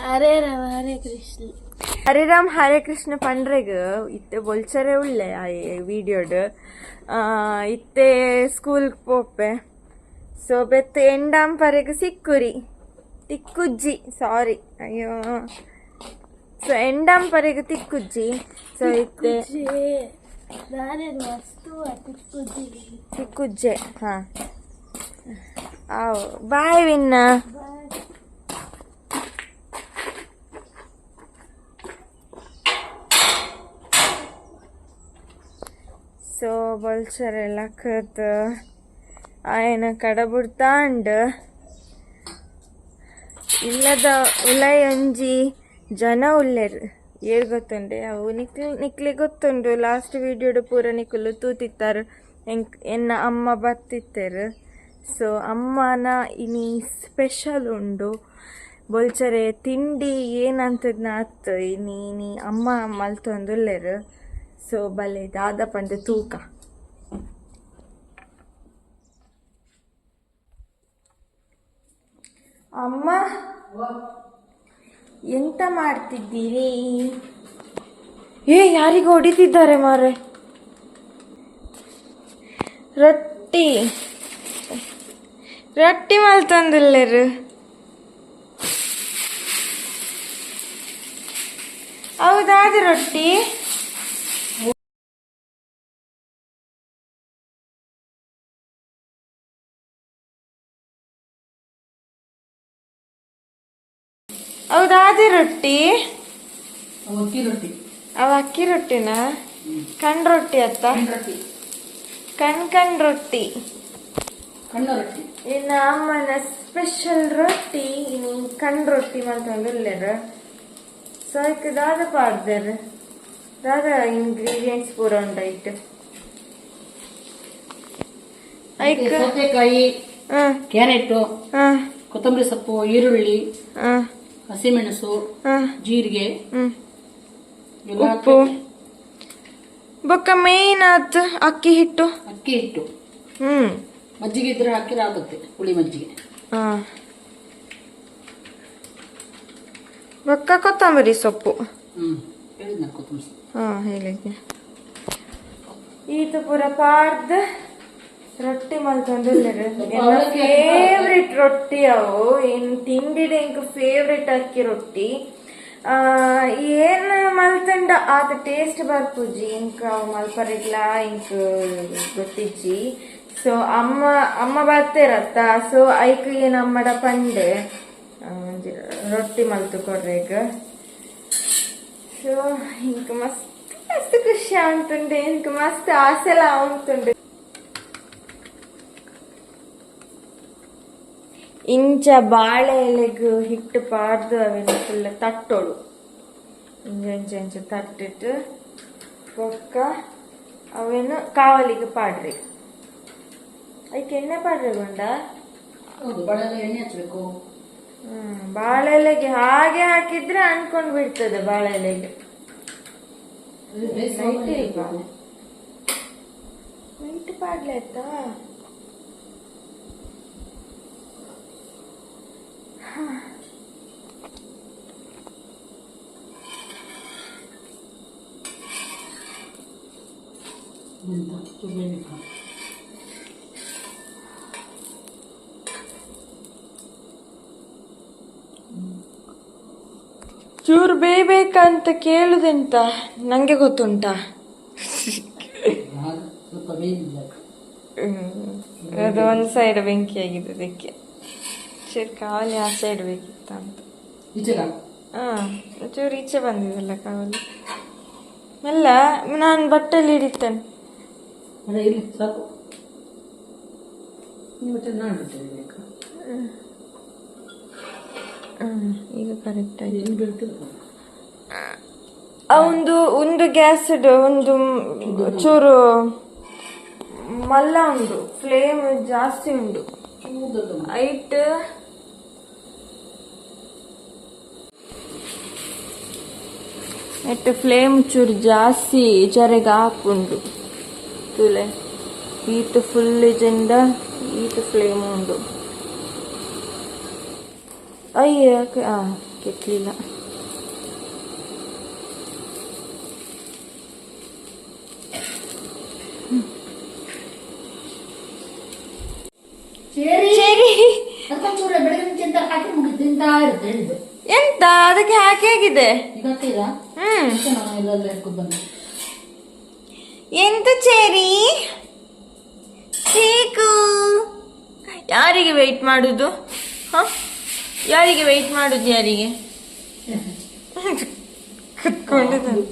ಹರೇ ರಾಮ ಹರೇ ಕೃಷ್ಣ. ಹರಿರಾಮ್ ಹರೇ ಕೃಷ್ಣ ಪಂಡ್ರೆಗ್. ಇತ್ತೆ ಬೊಲ್ಚರೆ ಉಳ್ಳೆ ಆ ವಿಡಿಯೋಡ್. ಇತ್ತೆ ಸ್ಕೂಲ್ ಪೋಪೆ. ಸೊ ಬೆತ್ತ ಎಂಡಾಂ ಪರೆಗ್ ಸಿಕ್ಕುರಿ. ತಿಕ್ಕುಜ್ಜಿ ಸಾರಿ. ಅಯ್ಯೋ. ಸೊ ಎಂಡಾಂ ಪರೆಗ್ ತಿಕ್ಕುಜ್ಜಿ. ಸೊ ಇತ್ತೆ ತಿಕ್ಕುಜ್ಜೆ. ಹಾ. ಬಾಯ್ ವಿನ್ನ. ಸೊ ಬೊಲ್ಚರೆಲ್ಲ ಕತ್ ಆಯನ ಕಡಬುಡ್ತಾಂಡ್ ಇಲ್ಲದ ಉಲೈ ಒಂಜಿ ಜನ ಉಲ್ಲೆರ್. ಏರ್ ಗೊತ್ತುಂಡೆ? ಅವು ನಿಕ್ಲಿ ನಿಕ್ಲಿ ಗೊತ್ತುಂಡು. ಲಾಸ್ಟ್ ವಿಡಿಯೋಡು ಪೂರ ನಿಕ್ಲು ತೂತಿತ್ತಾರು. ಎಂಕ್, ಎನ್ನ ಅಮ್ಮ ಬತ್ತಿತ್ತೆರ್. ಸೊ ಅಮ್ಮನ ಇನಿ ಸ್ಪೆಷಲ್ ಉಂಡು. ಬೊಲ್ಚರೆ, ತಿಂಡಿ ಏನಂತದ್ನ ಅತ್ತು. ಇನಿ ಇನಿ ಅಮ್ಮ ಮಲ್ತೊಂದುಲ್ಲೆರ್ ಸೊ ಬಲೆ ದಾದ ಪಂಡ ತೂಕ. ಅಮ್ಮ ಎಂತ ಮಾಡ್ತಿದ್ದೀರಿ? ಏ ಯಾರಿಗೂ ಹೊಡಿತಿದ್ದಾರೆ ಮಾರೆ ರೊಟ್ಟಿ. ರೊಟ್ಟಿ ಮಲ್ತಂದಿಲ್ಲರು ಹೌದಾದ ರೊಟ್ಟಿ? ಹೌದಾದ ರೊಟ್ಟಿ? ಅಕ್ಕಿ ರೊಟ್ಟಿ. ಅವ ಅಕ್ಕಿ ರೊಟ್ಟಿನ? ಕಣ್ ರೊಟ್ಟಿ ಅತ್ತ? ಕಣ್ ಕಣ್ ರೊಟ್ಟಿ. ಕಣ್ಣ ರೊಟ್ಟಿ. ಇನ್ನ ಅಮ್ಮನ ಸ್ಪೆಷಲ್ ರೊಟ್ಟಿ. ಇನ್ನು ಕಣ್ ರೊಟ್ಟಿ ಮಾಡ್ತಂದಿಲ್ಲರ ಸೊ ಅದಕ್ಕೆ ದಾದ ಪಾಡ್ದಾರ ದಾದ ಇಂಗ್ರೀಡಿಯೆಂಟ್ಸ್ ಪೂರ ಉಂಟಾಯ್ತು ಸೌತೆಕಾಯಿ ಕ್ಯಾರೆಟ್ ಕೊತ್ತಂಬರಿ ಸೊಪ್ಪು ಈರುಳ್ಳಿ ಹಸಿಮೆಣಸು ಜೀರಿಗೆ ಎಲ್ಲ ಉಪ್ಪು. ಬೊಕ್ಕ ಮೇನ್ ಆತ್ ಅಕ್ಕಿ ಹಿಟ್ಟು. ಅಕ್ಕಿ ಹಿಟ್ಟು. ಹ್ಮ್. ಮಜ್ಜಿಗೆ ಇದ್ರೆ ಹಾಕಿದ್ರೆ ಆಗುತ್ತೆ ಹುಳಿ ಮಜ್ಜಿಗೆ. ಆ. ಬೊಕ್ಕ ಕೊತ್ತಂಬರಿ ಸೊಪ್ಪು. ಹ್ಮ್. ಹೇಳಿದ್ನ ಕೊತ್ತಂಬರಿ ಸೊಪ್ಪು. ಹಾ ಈತ ಪೂರ ಪಾಡ್ದ ರೊಟ್ಟಿ ಫೇವ್ರೆಟ್ ರೊಟ್ಟಿ ಅವು ಇನ್ ತಿಂಡಿಡ ಇಂಕ್ ಫೇವ್ರೆಟ್ ಅಕ್ಕಿ ರೊಟ್ಟಿ. ಆ ಏನ್ ಮಲ್ತಂಡ? ಆತ ಟೇಸ್ಟ್ ಬರ್ಪುಜಿ ಇಂಕ ಅವು ಮಲ್ಪರಿಲ್ಲ ಇಂಕ್ ಗೊತ್ತಿಜ್ಜಿ. ಸೊ ಅಮ್ಮ ಅಮ್ಮ ಬರ್ತೇರತ್ತ ಸೊ ಐಕ್ ಏನ್ ಅಮ್ಮಡ ಪಂಡೆ ರೊಟ್ಟಿ ಮಲ್ತು ಕೊಡ್ರೇಗ ಸೊ ಇಂಕ ಮಸ್ತ್ ಮಸ್ತ್ ಖುಷಿ ಆಗ್ತುಂಡೆ. ಇಂಕ ಮಸ್ತ್ ಆಸೆಲ ಉಂಟುಂಡು ಇಂಚ ಬಾಳೆ ಎಲೆಗೆ ಹಿಟ್ಟು ಪಾಡ್ದು ಅವೆಲ್ಲ ಫುಲ್ ತಟ್ಟೋಳು ಇಂಚ ಇಂಚ ಇಂಚ ತಟ್ಟಿಟ್ಟು ಪೊಕ್ಕ ಅವೇನು ಕಾವಲಿಗೆ ಪಾಡ್ರಿ. ಅದಕ್ಕೆ ಎಣ್ಣೆ ಪಾಡ್ರಿ ಗೊಂಡ? ಎಣ್ಣೆ ಹ್ಮ್ ಬಾಳೆ ಎಲೆಗೆ ಹಾಗೆ ಹಾಕಿದ್ರೆ ಅನ್ಕೊಂಡ್ ಬಿಡ್ತದೆ ಬಾಳೆ ಎಲೆಗೆ ನೈಟ್ ಪಾಡ್ಲೆ ಆಯ್ತಾ ಅಂತ ಸುಬೇಬೇಕು ಚೂರು ಬೇಯಬೇಕಂತ ಕೇಳುದೆಂತ ನಂಗೆ ಗೊತ್ತುಂಟಾ. ಅದು ಒಂದು ಸೈಡ್ ಬೆಂಕಿ ಆಗಿದೆ ಅದಕ್ಕೆ. ಚೂರು ಕಾವಲಿ ಆ ಸೈಡ್ ಬೇಕಿತ್ತ ಅಂತ. ಈಚೆಗ? ಹಾ ಚೂರು ಈಚೆ ಬಂದಿದಲ್ಲ ಕಾವಲಿ. ಅಲ್ಲ ನಾನು ಬಟ್ಟೆಲಿ ಹಿಡಿತೇನೆ. ಸಾಕು. ನಾನು ಈಗ ಕರೆಕ್ಟ್ ಆಯ್ತು. ಒಂದು ಒಂದು ಗ್ಯಾಸ್ ಒಂದು ಚೂರು ಮಲ್ಲ ಉಂಡು ಫ್ಲೇಮ್ ಜಾಸ್ತಿ ಉಂಡು. ಐಟ್ ಎಟ್ಟು ಫ್ಲೇಮ್ ಚೂರು ಜಾಸ್ತಿ ಜರೆಗೆ ಹಾಕುಂಡು. ತುಲೆ ಈಟ್ ಫುಲ್ ಇಜೆಂಡ ಈಟ್ ಫ್ಲೇಮ್ ಉಂಡು. ಅಯ್ಯ ಕೆತ್ತಲಿಲ್ಲ ತಿಂತಾ ಇರುತ್ತೆ ಹೇಳಿದ್ದು ಎಂತ ಅದಕ್ಕೆ ಹಾಕಿ ಆಗಿದೆ ಎಂತ ಚೇರಿ ಚೀಕು ಯಾರಿಗೆ ವೆಯ್ಟ್ ಮಾಡುದು? ಹ? ಯಾರಿಗೆ ವೆಯ್ಟ್ ಮಾಡುದು ಯಾರಿಗೆ? ಕುತ್ಕೊಂಡಿದ್ದಾನೆ.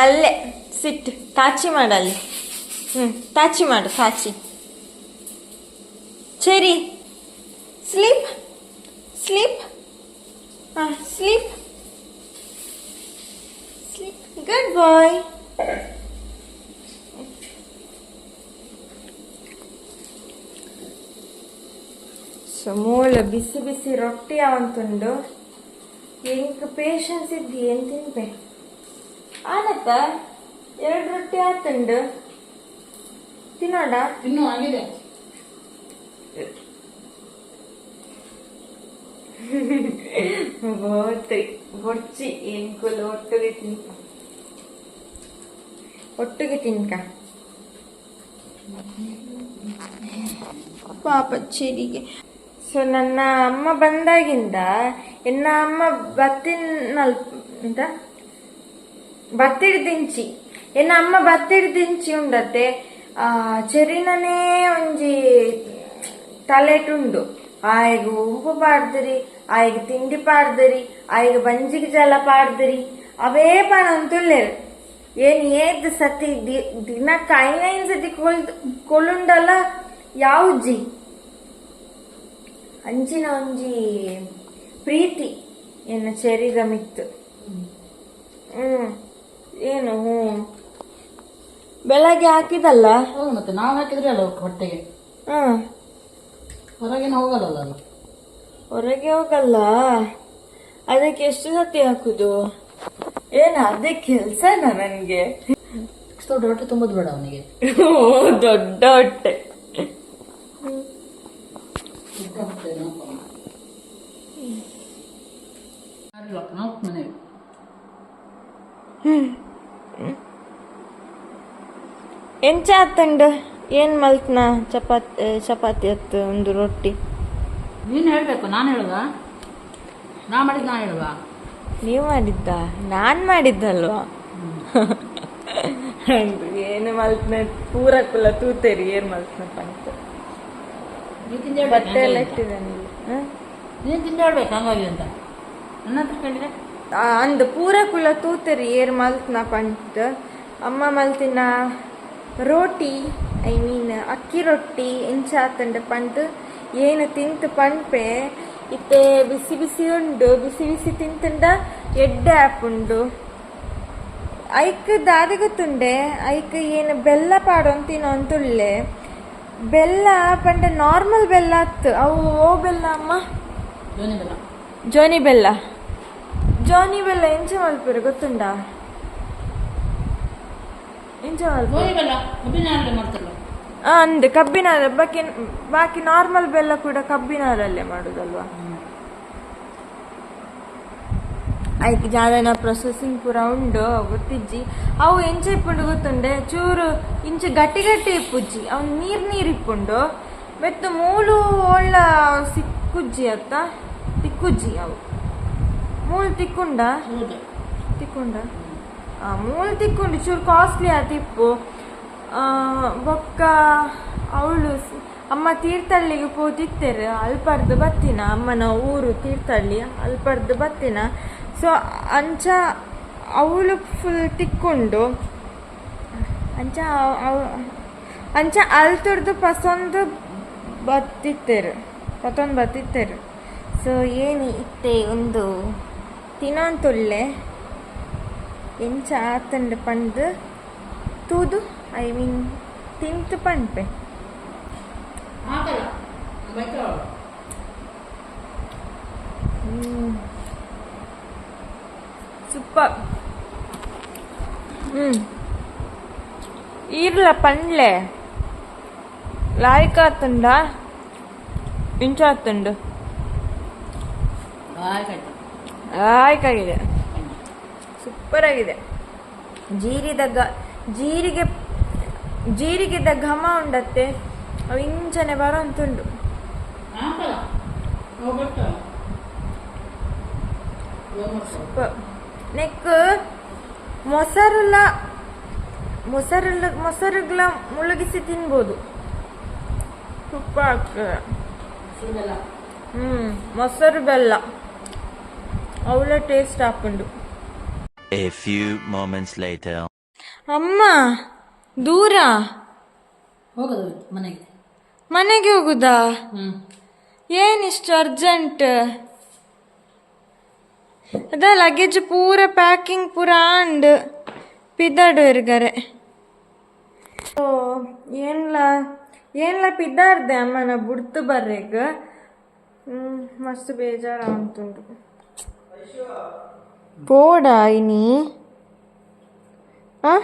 ಅಲ್ಲೇ ಸಿಟ್ ತಾಚಿ ಮಾಡಲ್ಲಿ ಹ್ಮ್, ತಾಚಿ ಮಾಡು, ತಾಚಿ. ಸರಿ ಸ್ಲೀಪ್. ಸ್ಲೀಪ್. ಹಾಂ, ಸ್ಲೀಪ್. ಸ್ಲೀಪ್. Good boy. ಸೊ ಮೂಲ ಬಿಸಿ ಬಿಸಿ ರೊಟ್ಟಿ ಅವಂತುಂಡು ಎಂಕ್ ಪೇಷನ್ಸ್ ಇದ್ದಿ ಏನು ತಿನ್ಬೆ ಆನತ್ತ ಎರಡು ರೊಟ್ಟಿ ಆತುಂಡು. ತಿನ್ನೋಣ? ಇನ್ನೂ ಆಗಿದೆ. ಗೋತ್ರಿ ಗೊಡ್ಚಿ ಎಂಕುಲು ಒಟ್ಟಿಗೆ ತಿನ್ಕ ಒಟ್ಟಿಗೆ ತಿನ್ಕ? ಪಾಪ ಚೆರಿಗೆ ಸೊ, ನನ್ನ ಅಮ್ಮ ಬಂದಾಗಿಂದ ಎನ್ನ ಅಮ್ಮ ಬತ್ತಿನಲ್ ಎಂತ? ಬತ್ತಿಡ್ದಿಂಚಿ ಎನ್ನ ಅಮ್ಮ ಬತ್ತಿಡ್ದಿಂಚಿ ಉಂಡತ್ತೆ. ಆ, ಚೆರಿನನೇ ಒಂಜಿ ತಲೆಟುಂಡು. ಆಯ್ಗ ಉಪ್ಪು ಪಾಡ್ದರಿ, ಆಯ್ಗ ತಿಂಡಿ ಪಾಡ್ದರಿ, ಆಯ್ಗ ಬಂಜಿಗೆ ಜಲ ಪಾಡ್ದರಿ. ಅವೇ ಪಣ ಅಂತುಳ್ಳೇರು ಏನ್ ಏದ್ ಸತಿ ದಿನಕ್ಕೆ ಐನೈನ್ ಸತಿ ಕೊಲ್ ಕೊಲ್ಲುಂಡಲ್ಲ ಯಾವ್ಜಿ ಅಂಚಿನ ಒಂಜಿ ಪ್ರೀತಿ ಏನು ಚೆರಿಗ ಮಿತ್ತು ಹ್ಮ್. ಏನು ಹ್ಞೂ ಬೆಳಗ್ಗೆ ಹಾಕಿದಲ್ಲ? ಹೌದು ಮತ್ತೆ ನಾವು ಹಾಕಿದ್ರೆ ಅಲ್ಲ ಹೊಟ್ಟೆಗೆ? ಹ್ಮ್. ಹೊರಗಿನ ಹೋಗಲ್ಲ ಹೊರಗೆ ಹೋಗಲ್ಲ. ಅದಕ್ಕೆ ಎಷ್ಟು ಸತಿ ಹಾಕುದು? ಏನ ಅದೇ ಕೆಲ್ಸನ ನನಗೆ? ದೊಡ್ಡ ಹೊಟ್ಟೆ ತುಂಬುದು ಬೇಡ ಅವನಿಗೆ. ದೊಡ್ಡ ಹೊಟ್ಟೆ ದೊಡ್ಡ ಹೊಟ್ಟೆ ಏನಪ್ಪ. ಯಾರಿಲ್ಲ, ನಾಲ್ಕು ಮನೆ ಎಂಚ ಆತಂಡ ಏನ್ ಮಲ್ತ್ನ ಚಪಾತಿ ಚಪಾತಿ ಅತ್ತು ಒಂದು ರೊಟ್ಟಿ? ನೀನು ಹೇಳ್ಬೇಕು ನಾನು ಹೇಳುವ ನಾ ಮಾಡಿದ್ ನಾ ಹೇಳುವ ನೀವ್ ಮಾಡಿದ್ದ? ನಾನ್ ಮಾಡಿದ್ದಲ್ವಾ? ಏನು ಮಲ್ತ್ನ? ಪೂರ ಕುಲ ತೂತೇರಿ ಏನ್ ಮಲ್ತ್ನಪ್ಪ ಅಂತ ನೀನು ಬಟ್ಟೆ ಎಲ್ಲ ಇಟ್ಟಿದ್ದಾನೆ? ನೀನು ತಿಂದು ಹೇಳ್ಬೇಕು ಹಂಗಾಗಿ ಅಂತ? ನನ್ನ ಹತ್ರ ಕೇಳಿದ್ರೆ ಪೂರ ಕುಲ ತೂತರಿ ಏರ್ ಮಲ್ತ್ನ ಪಂಟ್ ಅಮ್ಮ ಮಲ್ತಿನ ರೋಟಿ ಐ ಮೀನ್ ಅಕ್ಕಿ ರೊಟ್ಟಿ ಇಂಚ ಆತಂಡ ಪಂಟ್ ಏನು ತಿಂತು ಪಂಪೆ ಇತ್ತೆ ಬಿಸಿ ಬಿಸಿ ಉಂಡು ಬಿಸಿ ಬಿಸಿ ತಿಂತಂಡ ಎಡ್ಡೆ ಆ್ಯಪ್ ಉಂಡು ಐಕ್ ದಾದಿ ಗೊತ್ತುಂಡೆ ಐಕ್ ಏನು ಬೆಲ್ಲ ಪಾಡು ಅಂತಿನ ಅಂತುಳ್ಳೆ ಬೆಲ್ಲ ಪಂಡ ನಾರ್ಮಲ್ ಬೆಲ್ಲ ಅತ್ತು ಅವು ಓ ಬೆಲ್ಲ ಅಮ್ಮ? ಜೋನಿ ಬೆಲ್ಲ. ಜೋನಿ ಬೆಲ್ಲ. ಜೋನಿ ಬೆಲ್ಲ ಎಂಚ ಮಲ್ಪುರು ಗೊತ್ತುಂಡ ಎಂಚ ಕಬ್ಬಿನ ಹಾಲಲ್ಲಿ ಆ, ಅಂದ್ರೆ ಕಬ್ಬಿನಾರ ಬಾಕಿ ಬಾಕಿ ನಾರ್ಮಲ್ ಬೆಲ್ಲ ಕೂಡ ಕಬ್ಬಿನಾರಲ್ಲೇ ಮಾಡೋದಲ್ವಾ ಆಯ್ತು ಜಾದನ ಪ್ರೊಸೆಸಿಂಗ್ ಪೂರ ಉಂಡು ಗೊತ್ತಿಜ್ಜಿ ಅವು ಎಂಚ ಇಪ್ಪುಂಡು ಗೊತ್ತುಂಡೆ ಚೂರು ಇಂಚೆ ಗಟ್ಟಿ ಗಟ್ಟಿ ಇಪ್ಪುಜ್ಜಿ ಅವ್ನು ನೀರ್ ನೀರು ಇಪ್ಪುಂಡು ಮೆತ್ತ ಮೂಲು ಒಳ್ಳ ಸಿಕ್ಕುಜ್ಜಿ ಅತ್ತ ತಿಕ್ಕುಜ್ಜಿ ಅವು ಮೂಲು ತಿಕ್ಕುಂಡ? ತಿಕ್ಕೊಂಡ? ಆ ಮೂಲ್ ತಿಕ್ಕೊಂಡು. ಚೂರು ಕಾಸ್ಟ್ಲಿ ಆ ತಿಪ್ಪು. ಬೊಕ್ಕ ಅವಳು ಅಮ್ಮ ತೀರ್ಥಹಳ್ಳಿಗೆ ಪೋತಿತ್ತೇರು ಅಲ್ಪರ್ದು ಬತ್ತಿನ. ಅಮ್ಮನ ಊರು ತೀರ್ಥಳ್ಳಿ ಅಲ್ಪರ್ದು ಬತ್ತಿನ. ಸೊ ಅಂಚ ಅವಳು ಫುಲ್ ತಿಕ್ಕೊಂಡು. ಅಂಚ ಅಂಚ ಅಲ್ತುರ್ದು ಪಸೊಂದು ಬತ್ತಿತ್ತೇರು. ಪತೊಂದು ಬತ್ತಿತ್ತೇರು. ಸೊ ಏನು ಇತ್ತೆ ಒಂದು ತಿನ್ನೊಂತುಳ್ಳೆ ಎಂಚ ಆತಂಡ ಪಂದು ತೂದು ಐ ಮೀನ್ ತಿಂತು ಪಂಪೆ ಹಾಕಲ್ಲ ಬೈಕಲ್ಲ ಸೂಪರ್. ಹ್ಮ್. ಈರ್ಲ ಪಂಡ್ಲೆ. ಲಾಯ್ಕ ಆಯ್ಕಾಗಿದೆ. ಸೂಪರ್ ಆಗಿದೆ ಜೀರಿದ ಗ ಜೀರಿಗೆ ಜೀರಿಗೆದ ಘಮ ಉಂಡತ್ತೆ. ಅವು ಇಂಚನೆ ಬರೋಂತುಂಡು ಅಂತುಂಡು ನೆಕ್ ಮೊಸರುಲ್ಲ ಮೊಸರುಲ್ಲ ಮೊಸರುಗಳ ಮುಳುಗಿಸಿ ತಿನ್ಬೋದು. ತುಪ್ಪ ಹಾಕ್ತದೆ. ಹ್ಮ್ ಮೊಸರು ಬೆಲ್ಲ. ಅವಳ ಟೇಸ್ಟ್ ಹಾಕೊಂಡು. ಎ ಫ್ಯೂ ಮೊಮೆಂಟ್ಸ್ ಲೇಟರ್ ಅಮ್ಮ ದೂರ. ಹೋಗೋದು ಮನೆಗೆ. ಮನೆಗೆ ಹೋಗುದಾ? ಹ್ಮ್. ಏನಿಷ್ಟು ಅರ್ಜೆಂಟ್ ಅದ ಲಗೇಜ್ ಪೂರ ಪ್ಯಾಕಿಂಗ್ ಪೂರ ಆಂಡ್ ಪಿದ್ದಾಡು ಇರ್ಗರೆ. ಓ ಏನ್ಲ ಏನ್ಲ ಪಿದ್ದಾಡ್ದೆ ಅಮ್ಮನ ಬುಡ್ತು ಬರ್ರೇಗ ಹ್ಮ್ ಮಸ್ತ್ ಬೇಜಾರ ಅಂತುಂಡು ಪೋಡ ಇನಿ ಆ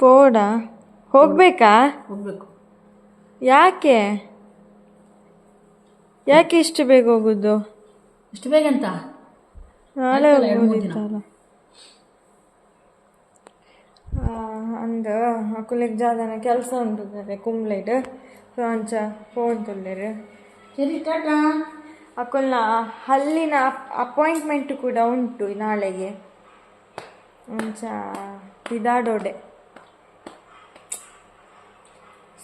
ಪೋಡ ಹೋಗ್ಬೇಕಾ ಹೋಗ್ಬೇಕು ಯಾಕೆ? ಯಾಕೆ ಇಷ್ಟು ಬೇಗ ಹೋಗುದು? ಇಷ್ಟು ಬೇಗ ಅಂತ? ನಾಳೆ. ಹೋಗೋದಿತ್ತಲ್ಲ. ಅಂದ ಅಕುಲಿಗೆ ಜಾದನ ಕೆಲಸ ಉಂಟು ಕುಂಬ್ಲೈಡ್ ಅಂಚ ಫೋನ್ ತುಳ್ಳೇರು ಸರಿ ಟಾಟಾ. ಅಕುಲ್ನ ಅಲ್ಲಿನ ಅಪಾಯಿಂಟ್ಮೆಂಟ್ ಕೂಡ ಉಂಟು ನಾಳೆಗೆ. ಅಂಚ ಇದಾಡೋಡೆ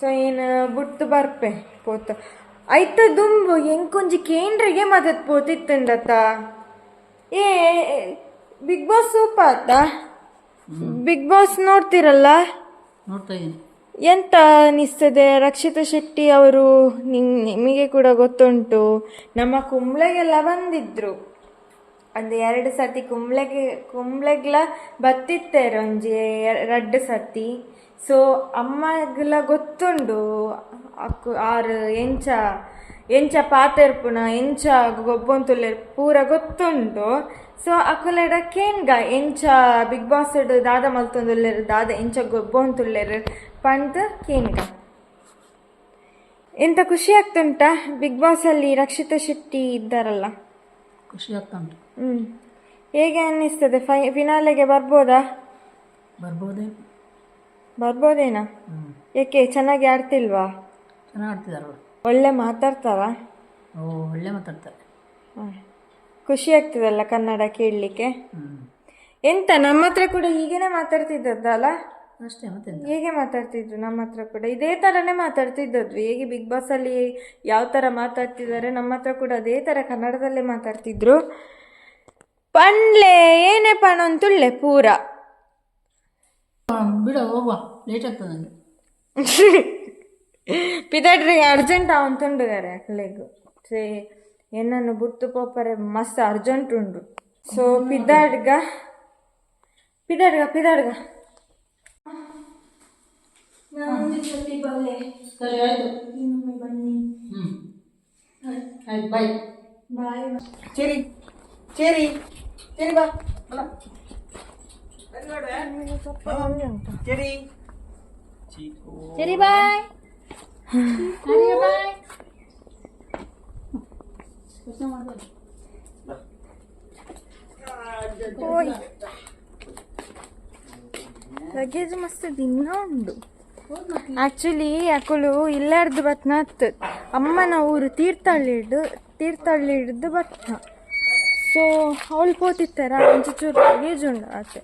ಸೊ ಏನು ಬುಟ್ಟು ಬರ್ಪೆ ಪೋತ. ಐತ ದುಂಬು ಎಂಕೊಂಜಿ ಕೇಂದ್ರಿಗೆ ಮದತ್ ಪೋತಿತ್ತಂಡತ್ತ ಏ ಬಿಗ್ ಬಾಸ್ ಸೂಪ ಆತ ಬಿಗ್ ಬಾಸ್ ನೋಡ್ತಿರಲ್ಲ? ನೋಡ್ತಾ ಇದ್ದೀನಿ. ಎಂತ ಅನಿಸ್ತದೆ? ರಕ್ಷಿತಾ ಶೆಟ್ಟಿ ಅವರು ನಿಮಗೆ ಕೂಡ ಗೊತ್ತುಂಟು. ನಮ್ಮ ಕುಂಬ್ಳೆಗೆಲ್ಲ ಬಂದಿದ್ರು. ಒಂದು ಎರಡು ಸತಿ ಕುಂಬ್ಳೆಗೆ, ಕುಂಬ್ಳೆಗ್ಲ ಬತ್ತಿತ್ತೆ ಒಂಜಿ ರೆಡ್ ಸತಿ ಸೊ ಅಮ್ಮಗ್ಲ ಗೊತ್ತುಂಡು. ಅಕ್ಕು ಆರು ಎಂಚ ಎಂಚ ಪಾತೆರ್ಪುನ, ಎಂಚ ಗೊಬ್ಬೊಂತುಲ್ಲೆರ್ ಪೂರ ಗೊತ್ತುಂಡು ಸೊ ಅಕುಲೆಡ ಕೇನ್ಗ ಎಂಚ ಬಿಗ್ ಬಾಸ್ ದಾದ ಮಲ್ತೊಂದುಲ್ಲೆರ್, ದಾದ ಎಂಚ ಗೊಬ್ಬೊಂತುಲ್ಲೆರ್ ಪಂದ್ ಕೇಂದ್ರ. ಎಂತ ಖುಷಿ ಆಗ್ತುಂಟಾ? ಬಿಗ್ ಬಾಸ್ ಅಲ್ಲಿ ರಕ್ಷಿತಾ ಶೆಟ್ಟಿ ಇದ್ದಾರಲ್ಲ. ಖುಷಿ ಆಗ್ತಾ ಉಂಟು ಹ್ಮ್. ಹೇಗೆ ಅನ್ನಿಸ್ತದೆ? ಫೈ ಫಿನಾಲೆಗೆ ಬರ್ಬೋದಾ? ಬರ್ಬೋದೇ. ಬರ್ಬೋದೇನಾ? ಹ್ಞೂ ಏಕೆ? ಚೆನ್ನಾಗಿ ಆಡ್ತಿಲ್ವಾ? ಚೆನ್ನಾಗಿ ಆಡ್ತಿದ್ದಾರೆ ಒಳ್ಳೆ ಮಾತಾಡ್ತಾರಾ? ಓ ಒಳ್ಳೆ ಮಾತಾಡ್ತಾರೆ. ಹ್ಮ್. ಖುಷಿ ಆಗ್ತದಲ್ಲ ಕನ್ನಡ ಕೇಳಲಿಕ್ಕೆ? ಹ್ಞೂ ಎಂತ ನಮ್ಮ ಹತ್ರ ಕೂಡ ಹೀಗೇನೆ ಮಾತಾಡ್ತಿದ್ದದ್ದಲ್ಲ? ಅಷ್ಟೇ ಹೇಗೆ ಮಾತಾಡ್ತಿದ್ರು ನಮ್ಮ ಹತ್ರ ಕೂಡ. ಇದೇ ಥರನೇ ಮಾತಾಡ್ತಿದ್ದದ್ದು ಹೇಗೆ ಬಿಗ್ ಬಾಸ್ ಅಲ್ಲಿ ಯಾವ ಥರ ಮಾತಾಡ್ತಿದ್ದಾರೆ ನಮ್ಮ ಹತ್ರ ಕೂಡ ಅದೇ ಥರ ಕನ್ನಡದಲ್ಲೇ ಮಾತಾಡ್ತಿದ್ರು. ಪಣ್ಲೆ ಏನೇ ಪಣ ಅಂತುಳ್ಳೆ ಪೂರ. ಬಿಡು ಹೋಗುವ. ಲೇಟ್ ಆಗ್ತದೆ ನನಗೆ ಅರ್ಜೆಂಟ್ ಅಕ್ಲೆಗು ಸೇ ಏನನ್ನು ಬುಟ್ಟು ಪೋಪರೆ ಮಸ್ತ್ ಅರ್ಜೆಂಟ್ ಉಂಡು. ಸೊ ಪಿದಾಡ್ಗ ಪಿದಾಡ್ಗ ಪಿದಾಡ್ಗ. ಸರಿ ಆಯಿತು ಬನ್ನಿ ಹ್ಞೂ ಆಯ್ತು ಬಾಯ್ ಬಾಯ್ ಸರಿ ಸರಿ ಸರಿ ಬಾ ಅಲ್ಲ ಸರಿ ಬಾಯ್ ಸರಿ ಬಾಯ್ ಲಗೇಜ್ ಮಸ್ತ್ ದಿನ ಆಕ್ಚುಲಿ ಅಕುಲು ಇಲ್ಲಾರ್ದು ಬತ್ನಾತ್ ಅಮ್ಮನ ಊರು ತೀರ್ಥಹಳ್ಳಿಡು ತೀರ್ಥಹಳ್ಳಿ ಹಿಡ್ದು ಬತ್ನ. ಸೊ ಅವಳು ಪೋತಿತ್ತಾರ, ಒಂಚೂರು ಗೇಜ್ ಉಂಡು ಆತೆ